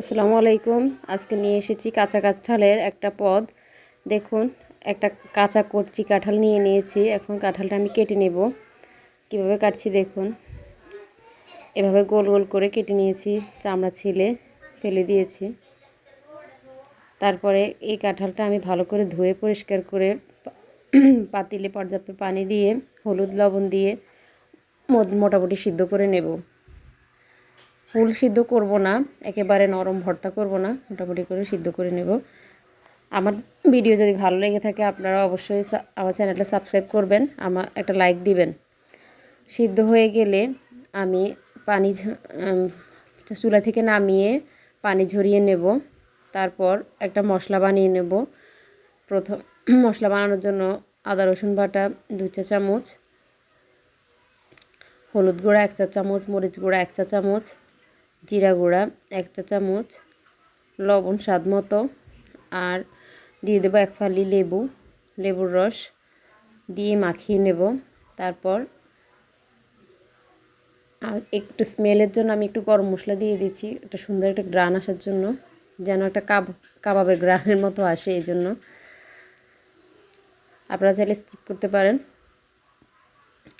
আসসালামু আলাইকুম। আজকে নিয়ে এসেছি কাঁচা কাঁঠালের একটা পদ। দেখুন, একটা কাঁচা কচি কাঁঠাল নিয়ে নিয়েছি। এখন কাঁঠালটা আমি কেটে নেব। কীভাবে কাটছি দেখুন। এভাবে গোল গোল করে কেটে নিয়েছি। চামড়া ছিলে, ফেলে দিয়েছি। তারপরে এই কাঁঠালটা আমি ভালো করে ধুয়ে পরিষ্কার করে পাতিলে পর্যাপ্ত পানি দিয়ে, হলুদ লবণ দিয়ে মোটামুটি সিদ্ধ করে নেব। ফুল সিদ্ধ করব না, একেবারে নরম ভর্তা করব না, মোটামুটি করে সিদ্ধ করে নেব। আমার ভিডিও যদি ভালো লেগে থাকে, আপনারা অবশ্যই আমার চ্যানেলটা সাবস্ক্রাইব করবেন আমার একটা লাইক দিবেন। সিদ্ধ হয়ে গেলে আমি পানি চুলা থেকে নামিয়ে পানি ঝরিয়ে নেব। তারপর একটা মশলা বানিয়ে নেব। প্রথম মশলা বানানোর জন্য আদা, রসুন বাটা, দু চা চামচ, হলুদ গুঁড়া এক চা চামচ, মরিচ গুঁড়া এক চা চামচ জিরা গুঁড়া, এক চা চামচ, লবণ স্বাদ মতো, আর দিয়ে দেবো এক ফালি লেবু, লেবুর রস, দিয়ে মাখিয়ে নেব। তারপর আর একটু স্মেলের জন্য আমি একটু গরম মশলা দিয়ে দিচ্ছি। একটা সুন্দর একটা গ্রান আসার জন্য, যেন একটা কাব, কাবাবের গ্রানের মতো আসে এই জন্য আপনারা চাইলে স্কিপ করতে পারেন।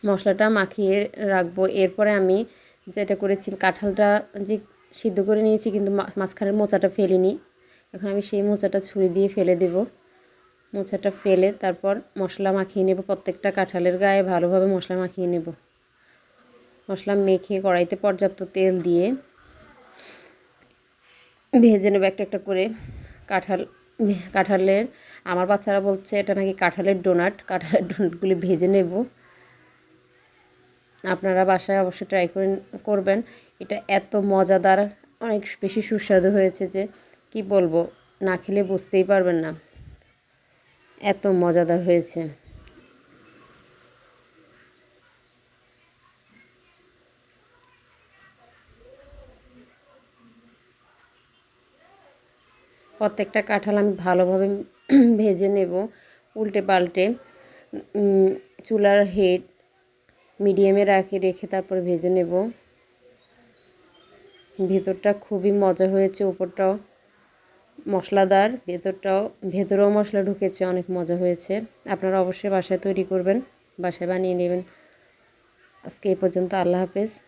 মশলাটা মাখিয়ে রাখব। এরপরে আমি যেটা করেছি, কাঁঠালটা যে সিদ্ধ করে নিয়েছি কিন্তু মাঝখানের মোচাটা ফেলিনি। এখন আমি সেই মোচাটা ছুরি দিয়ে ফেলে দেব। মোচাটা ফেলে তারপর মশলা মাখিয়ে নেব। প্রত্যেকটা কাঁঠালের গায়ে ভালোভাবে মশলা মাখিয়ে নেব। মশলা মেখে কড়াইতে পর্যাপ্ত তেল দিয়ে ভেজে নেব একটা একটা করে কাঁঠাল। কাঁঠালের আমার বাচ্চারা বলছে, এটা নাকি কাঁঠালের ডোনাট? কাঁঠালের ডোনাটগুলি ভেজে নেব। আপনারা বাসায় অবশ্যই ট্রাই করে করবেন। এটা এত মজাদার, অনেক বেশি সুস্বাদু হয়েছে যে, কি বলব, না খেলে বুঝতেই পারবেন না। এত মজাদার হয়েছে। প্রত্যেকটা কাঁঠাল আমি ভালোভাবে ভেজে নেব, উল্টে পাল্টে। চুলার হেড মিডিয়ামে রাখি, রেখে তারপর ভেজে নেব। ভেতরটা খুবই মজা হয়েছে, উপরটাও মশলাদার, ভেতরটাও, ভেতরেও মশলা ঢুকেছে, অনেক মজা হয়েছে। আপনারা অবশ্যই বাসায় তৈরি করবেন, বাসায় বানিয়ে নেবেন। আজকে এই পর্যন্ত, আল্লাহ হাফেজ।